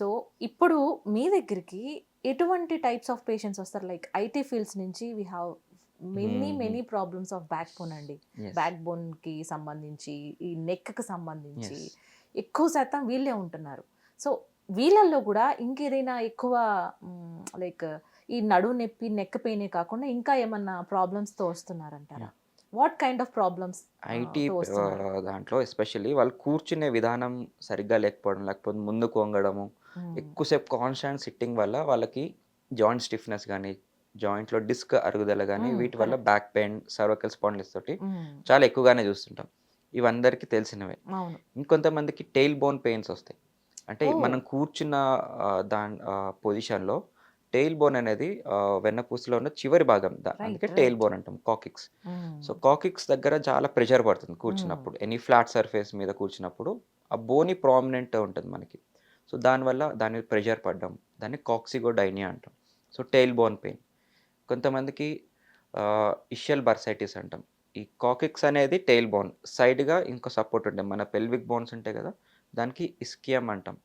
So ఇప్పుడు మీ దగ్గరికి ఎటువంటి టైప్స్ ఆఫ్ పేషెంట్స్ వస్తారు లైక్ ఐటీ ఫీల్డ్స్ నుంచి we have many. Many problems of back bone అండి. బ్యాక్ బోన్కి సంబంధించి ఈ నెక్కి సంబంధించి. ఎక్కువ శాతం వీళ్ళే ఉంటున్నారు సో వీళ్ళల్లో కూడా ఇంకేదైనా ఎక్కువ లైక్ ఈ నడువు నొప్పి నెక్ పెయినే కాకుండా ఇంకా ఏమన్నా problems తో వస్తున్నారంటారా what kind of problems IT. దాంట్లో ఎస్పెషల్లీ వాళ్ళు కూర్చునే విధానం సరిగ్గా లేకపోవడం లేకపోతే ముందుకు వంగడము ఎక్కువసేపు కాన్స్టాంట్ సిట్టింగ్ వల్ల వాళ్ళకి జాయింట్ స్టిఫ్నెస్ కానీ జాయింట్లో డిస్క్ అరుగుదల కానీ Mm, వీటి వల్ల. బ్యాక్ పెయిన్ సర్వకల్ స్పాండిల్స్ తోటి చాలా ఎక్కువగానే చూస్తుంటాం. ఇవందరికీ తెలిసినవే. ఇంకొంతమందికి టెయిల్ బోన్ పెయిన్స్ వస్తాయి. అంటే Oh. మనం కూర్చున్న దాని పొజిషన్లో టెయిల్ బోన్ అనేది వెన్నపూసలో ఉన్న చివరి భాగం అందుకే టెయిల్. బోన్ అంటాం కాకిక్స్. సో కాకిక్స్ దగ్గర చాలా ప్రెషర్ పడుతుంది కూర్చున్నప్పుడు. ఎనీ ఫ్లాట్ సర్ఫేస్ మీద కూర్చున్నప్పుడు ఆ బోని ప్రామినెంట్ ఉంటుంది మనకి. సో దానివల్ల దాని మీద ప్రెషర్ పడడం దాన్ని కాక్సిగో డైనియా అంటాం. So tail bone pain. కొంతమందికి ఇషియల్ బర్సైటిస్ అంటాం. ఈ కాకిక్స్ అనేది టెయిల్ బోన్. సైడ్గా ఇంకో సపోర్ట్ ఉంటుంది. మన పెల్విక్ బోన్స్ ఉంటాయి కదా దానికి ఇస్కియం అంటాం.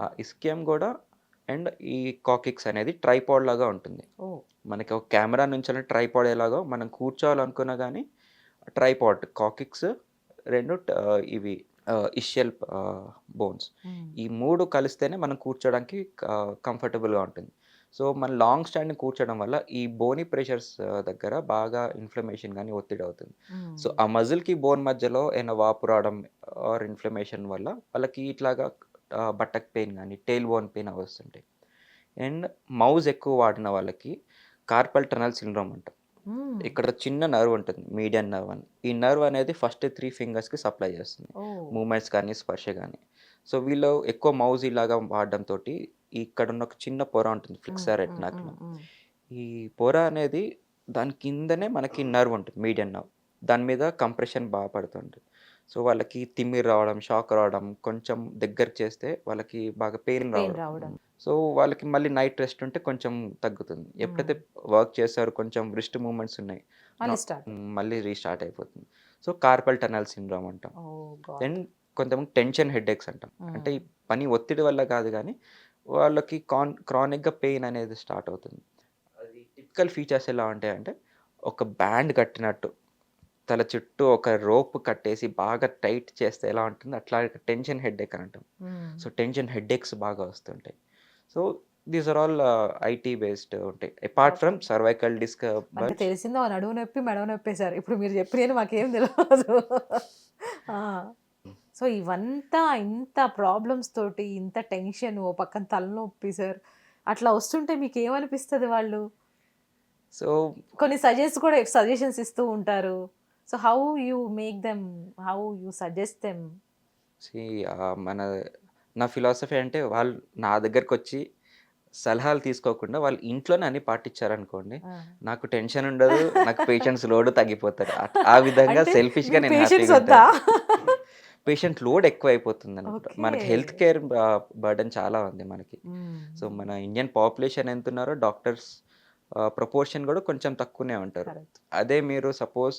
ఆ ఇస్కియం కూడా అండ్ ఈ కాకిక్స్ అనేది ట్రైపాడ్ లాగా ఉంటుంది. ఓ. మనకి ఒక కెమెరా నుంచి ట్రైపాడ్ ఎలాగో మనం కూర్చోవాలనుకున్నా కానీ ట్రైపాడ్ కాకిక్స్ రెండు ఇవి ఇషియల్ బోన్స్. ఈ మూడు కలిస్తేనే మనం కూర్చోడానికి కంఫర్టబుల్గా ఉంటుంది సో మన లాంగ్ స్టాండింగ్ కూర్చోవడం వల్ల ఈ బోని ప్రెషర్స్ దగ్గర బాగా ఇన్ఫ్లమేషన్ కానీ ఒత్తిడి అవుతుంది. సో ఆ మజిల్కి బోన్ మధ్యలో ఏమైనా వాపు రావడం ఆర్ ఇన్ఫ్లమేషన్ వల్ల వాళ్ళకి ఇట్లాగా బట్టక్ పెయిన్ కానీ టెయిల్ బోన్ పెయిన్ వస్తుంటాయి అండ్ మౌజ్ ఎక్కువ వాడిన వాళ్ళకి కార్పల్ టనల్ సిండ్రోమ్ అంటాం Mm. ఇక్కడ చిన్న నర్వ్ ఉంటుంది మీడియన్ నర్వ్ అని. ఈ నర్వ్ అనేది ఫస్ట్ త్రీ ఫింగర్స్కి సప్లై చేస్తుంది. మూమెంట్స్ కానీ స్పర్శ కానీ. సో వీళ్ళు ఎక్కువ మౌజ్ ఇలాగా వాడడంతో ఇక్కడ ఉన్న ఒక చిన్న పొర ఉంటుంది ఫ్లిక్సర్ Mm, రెట్నాక్ mm, mm, ఈ పొర అనేది దాని కిందనే మనకి నర్వ్ ఉంటుంది మీడియన్ నర్వ్. దాని మీద కంప్రెషన్ బాగా పడుతుంది. సో వాళ్ళకి తిమ్మిరి రావడం షాక్ రావడం కొంచెం దగ్గరికి చేస్తే వాళ్ళకి బాగా పెయిన్ రావడం. సో వాళ్ళకి మళ్ళీ నైట్ రెస్ట్ ఉంటే కొంచెం తగ్గుతుంది. ఎప్పుడైతే వర్క్ చేస్తారో కొంచెం రిస్ట్ మూమెంట్స్ ఉన్నాయి మళ్ళీ రీస్టార్ట్ అయిపోతుంది. సో కార్పల్ టనల్ సిండ్రోమ్ అంటాం. దెన్ కొంతమంది టెన్షన్ హెడేక్స్ అంటాం. అంటే ఈ పని ఒత్తిడి వల్ల కాదు కానీ వాళ్ళకి కాన్ క్రానిక్గా పెయిన్ అనేది స్టార్ట్ అవుతుంది. అది టిపికల్ ఫీచర్స్ ఎలా ఉంటాయంటే ఒక బ్యాండ్ కట్టినట్టు తల చుట్టూ ఒక రోప్ కట్టేసి బాగా టైట్ చేస్తే ఎలా ఉంటుంది? అట్లా టెన్షన్ హెడేక్ అని అంటాం. సో టెన్షన్ హెడేక్స్ బాగా వస్తుంటాయి. So these are all IT based ఉంటాయి. అపార్ట్ ఫ్రమ్ సర్వైకల్ డిస్క్ అంటే తెలిసిందో నడువు నొప్పి మెడవ నొప్పేశారు ఇప్పుడు మీరు చెప్పిన మాకేం తెలియదు సో ఇవంతా ఇంత ప్రాబ్లమ్స్ తోటి ఇంత టెన్షన్ ఓ పక్కన తలనొప్పి సార్. అట్లా వస్తుంటే మీకు ఏమనిపిస్తుంది వాళ్ళు? సో కొన్ని సజెస్ట్ కూడా సజెషన్స్ ఇస్తూ ఉంటారు. So how you make them how you suggest them మన నా ఫిలాసఫీ అంటే వాళ్ళు నా దగ్గరకు వచ్చి సలహాలు తీసుకోకుండా వాళ్ళు ఇంట్లోనే అన్ని పాటించారనుకోండి నాకు టెన్షన్ ఉండదు నాకు పేషెంట్స్ లోడ్ తగ్గిపోతారు. ఆ- విధంగా సెల్ఫిష్గా నేను? పేషెంట్ లోడ్ ఎక్కువ అయిపోతుంది అనమాట మనకి. హెల్త్ కేర్ బర్డన్ చాలా ఉంది మనకి. సో మన ఇండియన్ పాపులేషన్ ఎంత ఉన్నారో డాక్టర్స్ ప్రపోర్షన్ కూడా కొంచెం తక్కువనే ఉంటారు. అదే మీరు సపోజ్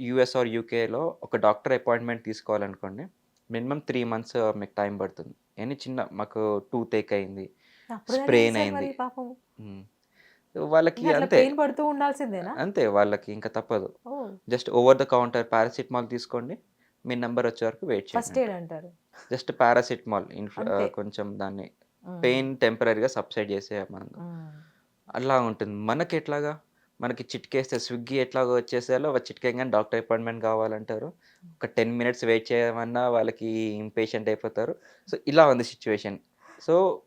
యూఎస్ ఆర్ యూకేలో ఒక డాక్టర్ అపాయింట్మెంట్ తీసుకోవాలనుకోండి మినిమం త్రీ మంత్స్ మీకు టైం పడుతుంది. ఎనీ చిన్న మాకు టూత్ ఏక్ అయింది చేశారు అయింది. వాళ్ళకి అంతే. పెయిన్ పడుతూ ఉండాల్సిందేనా? అంతే వాళ్ళకి ఇంకా తప్పదు. Just over the counter paracetamol తీసుకోండి. మీ నెంబర్ వచ్చే వరకు వెయిట్ చేయండి అంటారు. Just paracetamol. కొంచెం దాన్ని. పెయిన్ టెంపరీగా సబ్సైడ్ చేసే మనం. అలా ఉంటుంది. మనకి ఎట్లాగా మనకి చిట్కేస్తే స్విగ్గీ ఎట్లాగో వచ్చేసేలో చిట్కేగానే డాక్టర్ అపాయింట్మెంట్ కావాలంటారు. ఒక టెన్ మినిట్స్ వెయిట్ చేయమన్నా వాళ్ళకి ఇంపేషెంట్ అయిపోతారు. సో ఇలా ఉంది situation. So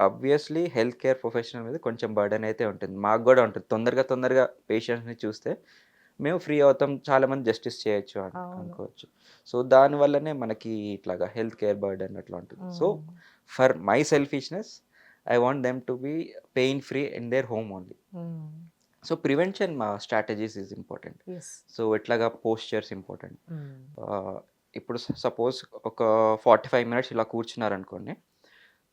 obviously health care professional మీద కొంచెం బర్డన్ అయితే ఉంటుంది. మాకు కూడా ఉంటుంది. తొందరగా తొందరగా పేషెంట్స్ని చూస్తే మేము ఫ్రీ అవుతాం. చాలా మంది జస్టిస్ చేయొచ్చు. అనుకోవచ్చు. సో దానివల్లనే మనకి ఇట్లాగా హెల్త్ కేర్ బర్డన్ అట్లా ఉంటుంది. So. For my selfishness I want them to be pain free in their home only. So prevention మా స్ట్రాటజీస్ ఈజ్ ఇంపార్టెంట్. సో ఎట్లాగా పోస్చర్స్ ఇంపార్టెంట్ మ్మ్. ఇప్పుడు సపోజ్ ఒక ఫార్టీ ఫైవ్ మినిట్స్ ఇలా కూర్చున్నారనుకోండి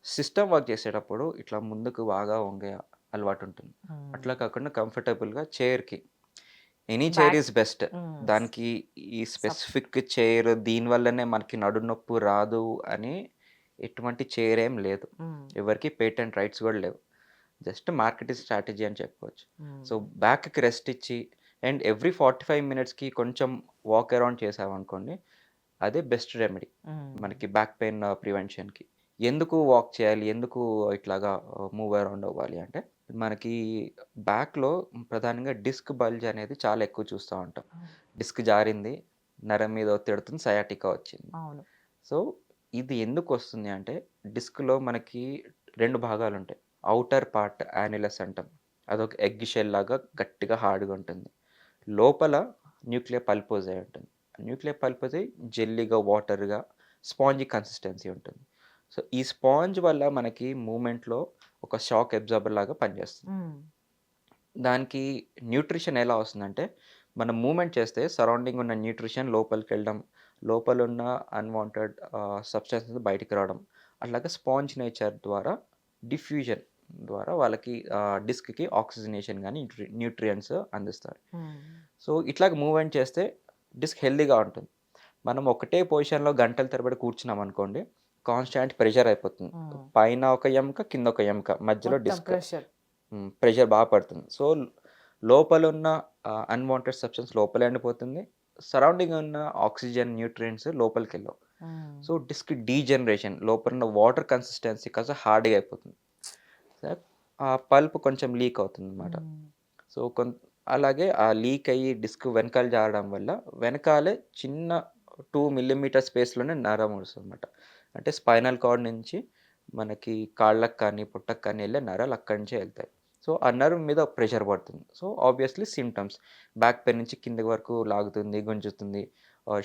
system work చేసేటప్పుడు ఇట్లా ముందుకు బాగా వంగే అలవాటు ఉంటుంది మ్మ్. అట్లా కాకుండా కంఫర్టబుల్గా చైర్కి ఎనీ చైర్ ఈజ్ బెస్ట్. దానికి ఈ స్పెసిఫిక్ చైర్ దీనివల్లనే మనకి నడు నొప్పి రాదు అని ఎటువంటి చైర్ ఏం లేదు మ్మ్. ఎవరికి పేటెంట్ రైట్స్ కూడా లేవు జస్ట్ మార్కెటింగ్ స్ట్రాటజీ అని చెప్పుకోవచ్చు మ్మ్. సో బ్యాక్కి రెస్ట్ ఇచ్చి అండ్ ఎవ్రీ ఫార్టీ ఫైవ్ మినిట్స్కి కొంచెం వాక్ అరౌండ్ చేసామనుకోండి అదే బెస్ట్ రెమెడీ మ్మ్. మనకి బ్యాక్ పెయిన్ ప్రివెన్షన్కి. ఎందుకు వాక్ చేయాలి? ఎందుకు ఇట్లాగా మూవ్ అరౌండ్ అవ్వాలి అంటే మనకి బ్యాక్లో ప్రధానంగా డిస్క్ బల్జ్ అనేది చాలా ఎక్కువ చూస్తూ ఉంటాం. డిస్క్ జారింది నరం మీద ఒత్తిడుతుంది సయాటికా వచ్చింది. సో ఇది ఎందుకు వస్తుంది అంటే డిస్క్లో మనకి రెండు భాగాలు ఉంటాయి అవుటర్ పార్ట్ యానిలస్ అంటాం. అదొక ఎగ్ షెల్ లాగా గట్టిగా హార్డ్గా ఉంటుంది. లోపల న్యూక్లియర్ పల్పోజై ఉంటుంది. న్యూక్లియర్ పల్పోజై జెల్లీగా వాటర్గా స్పాంజీ కన్సిస్టెన్సీ ఉంటుంది. సో ఈ స్పాంజ్ వల్ల మనకి మూమెంట్లో ఒక షాక్ అబ్జార్బర్ లాగా పనిచేస్తుంది. దానికి న్యూట్రిషన్ ఎలా వస్తుందంటే మనం మూమెంట్ చేస్తే సరౌండింగ్ ఉన్న న్యూట్రిషన్ లోపలికి వెళ్ళడం లోపల ఉన్న అన్వాంటెడ్ సబ్స్టెన్సెస్ బయటికి రావడం అట్లాగే స్పాంజ్ నేచర్ ద్వారా డిఫ్యూజన్ ద్వారా వాళ్ళకి డిస్క్కి ఆక్సిజనేషన్ కానీ న్యూట్రియంట్స్ అందిస్తారు. సో ఇట్లాగ మూవ్మెంట్ చేస్తే డిస్క్ హెల్దీగా ఉంటుంది. మనం ఒకటే పొజిషన్లో గంటల తరబడి కూర్చున్నాం అనుకోండి కాన్స్టాంట్ ప్రెషర్ అయిపోతుంది. పైన ఒక ఎముక కింద ఒక ఎముక మధ్యలో డిస్క్. ప్రెషర్. ప్రెషర్ బాగా పడుతుంది. సో లోపల ఉన్న అన్వాంటెడ్ సబ్స్టెన్స్ లోపల ఎండిపోతుంది. సరౌండింగ్ ఉన్న ఆక్సిజన్ న్యూట్రియంట్స్ లోపలికి వెళ్ళవు సో డిస్క్ డీజనరేషన్ లోపల ఉన్న వాటర్ కన్సిస్టెన్సీ కాస్త హార్డ్గా అయిపోతుంది. ఆ పల్ప్ కొంచెం లీక్ అవుతుంది అనమాట సో కొంత అలాగే ఆ లీక్ అయ్యి డిస్క్ వెనకాల జారడం వల్ల వెనకాలే చిన్న టూ మిల్లీమీటర్ స్పేస్లోనే నరం వస్తుంది అనమాట అంటే స్పైనల్ కార్డ్ నుంచి మనకి కాళ్ళకు కానీ పుట్టకు కానీ వెళ్ళే నరాలు అక్కడి నుంచే వెళ్తాయి. సో ఆ నరం మీద ప్రెషర్ పడుతుంది. So obviously symptoms back pain నుంచి కింద వరకు లాగుతుంది గుంజుతుంది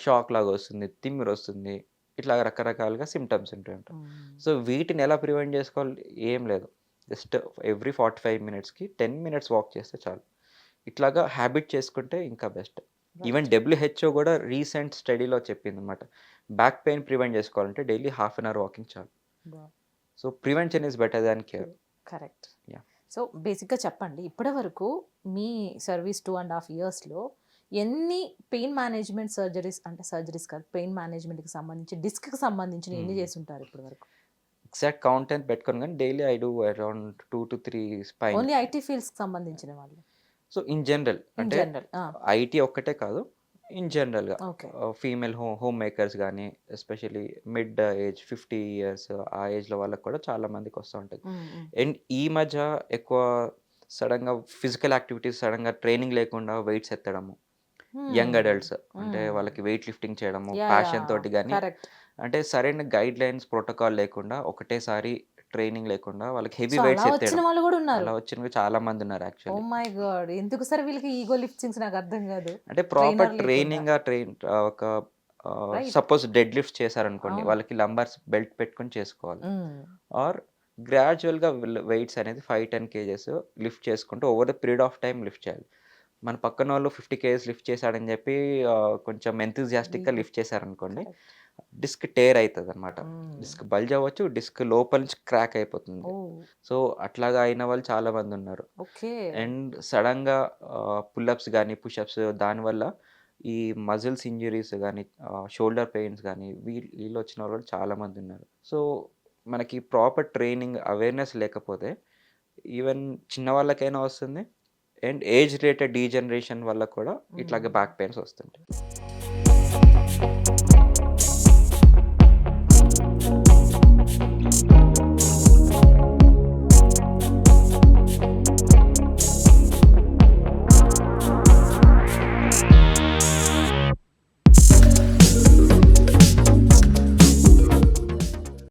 షాక్ లాగా వస్తుంది తిమ్మిరి వస్తుంది. ఇట్లా రకరకాలుగా సిమ్టమ్స్ ఉంటాయి ఉంటాయి సో వీటిని ఎలా ప్రివెంట్ చేసుకోవాలి? ఏం లేదు. జస్ట్ ఎవ్రీ ఫార్టీ ఫైవ్ మినిట్స్కి టెన్ మినిట్స్ వాక్ చేస్తే చాలు. ఇట్లాగా హ్యాబిట్ చేసుకుంటే ఇంకా బెస్ట్. ఈవెన్ డబ్ల్యూహెచ్ఓ కూడా రీసెంట్ స్టడీలో చెప్పింది అనమాట బ్యాక్ పెయిన్ ప్రివెంట్ చేసుకోవాలంటే daily half an hour walking చాలు. So prevention is better than care. Correct. So బేసిక్గా చెప్పండి ఇప్పటి వరకు మీ సర్వీస్ టూ అండ్ హాఫ్ ఇయర్స్లో ఎన్ని పెయిన్ మేనేజ్మెంట్ సర్జరీస్ అంటే సర్జరీస్ కాదు పెయిన్ మేనేజ్మెంట్కి సంబంధించి డిస్క్కి సంబంధించిన ఎన్ని Hmm. చేసి ఉంటారు ఇప్పటి వరకు? ఎగ్జాక్ట్ కౌంట్ అని పెట్టుకోను కానీ daily I do around two to three spine only IT ఫీల్డ్స్కి సంబంధించిన వాళ్ళు. సో ఇన్ జనరల్ అంటే జనరల్ ఐటీ ఒక్కటే కాదు ఇన్ జనరల్గా ఫీమేల్ హోమ్ హోమ్ మేకర్స్ కానీ especially mid age fifty years ఆ ఏజ్లో వాళ్ళకి కూడా చాలా మందికి వస్తూ ఉంటుంది. అండ్ ఈ మధ్య ఎక్కువ సడన్గా ఫిజికల్ యాక్టివిటీస్ సడన్గా ట్రైనింగ్ లేకుండా వెయిట్స్ ఎత్తడము. యంగ్ అడల్ట్స్ అంటే Hmm. వాళ్ళకి వెయిట్ లిఫ్టింగ్ చేయడము ప్యాషన్ తోటి కానీ అంటే సరైన గైడ్ లైన్స్ ప్రోటోకాల్ లేకుండా ఒకటేసారి ట్రైనింగ్ లేకుండా వాళ్ళకి హెవీ వెయిట్స్ అలా వచ్చిన వాళ్ళు కూడా ఉన్నారు అలా వచ్చిన చాలా మంది ఉన్నారు ఓ యాక్చువల్లీ మై గాడ్ ఎందుకు సార్ వీళ్ళకి ఈగో లిఫ్టింగ్స్ నాకు అర్థం కాదు అంటే ప్రాపర్. ట్రైనింగ్ ట్రైన్ ఒక. సపోజ్ డెడ్ లిఫ్ట్ చేశారనుకోండి. వాళ్ళకి లంబర్స్ బెల్ట్ పెట్టుకొని చేసుకోవాలి. ఆర్ గ్రాడ్యువల్గా వెయిట్స్ అనేది ఫైవ్ టెన్ కేజెస్ లిఫ్ట్ చేసుకుంటూ over the period of time lift చేయాలి మన పక్కన వాళ్ళు ఫిఫ్టీ కేజెస్ లిఫ్ట్ చేశాడని చెప్పి కొంచెం ఎంతూజియాస్టిక్గా Weak. లిఫ్ట్ చేశారనుకోండి. డిస్క్ టేర్ అవుతుంది అనమాట. డిస్క్ బల్జ్ అవ్వచ్చు డిస్క్ లోపల నుంచి క్రాక్ అయిపోతుంది ఓ సో అట్లాగా అయిన వాళ్ళు చాలా మంది ఉన్నారు ఓకే అండ్ సడన్గా పుల్అప్స్ కానీ పుషప్స్ దానివల్ల ఈ మజిల్స్ ఇంజరీస్ కానీ షోల్డర్ పెయిన్స్ కానీ వీళ్ళు వీళ్ళు వచ్చిన వాళ్ళు చాలా మంది ఉన్నారు సో మనకి ప్రాపర్ ట్రైనింగ్ అవేర్నెస్ లేకపోతే ఈవెన్ చిన్న వాళ్ళకైనా వస్తుంది అండ్ ఏజ్ రిలేటెడ్ డీజనరేషన్ వల్ల కూడా ఇట్లాగే. బ్యాక్ పెయిన్స్ వస్తుంటాయి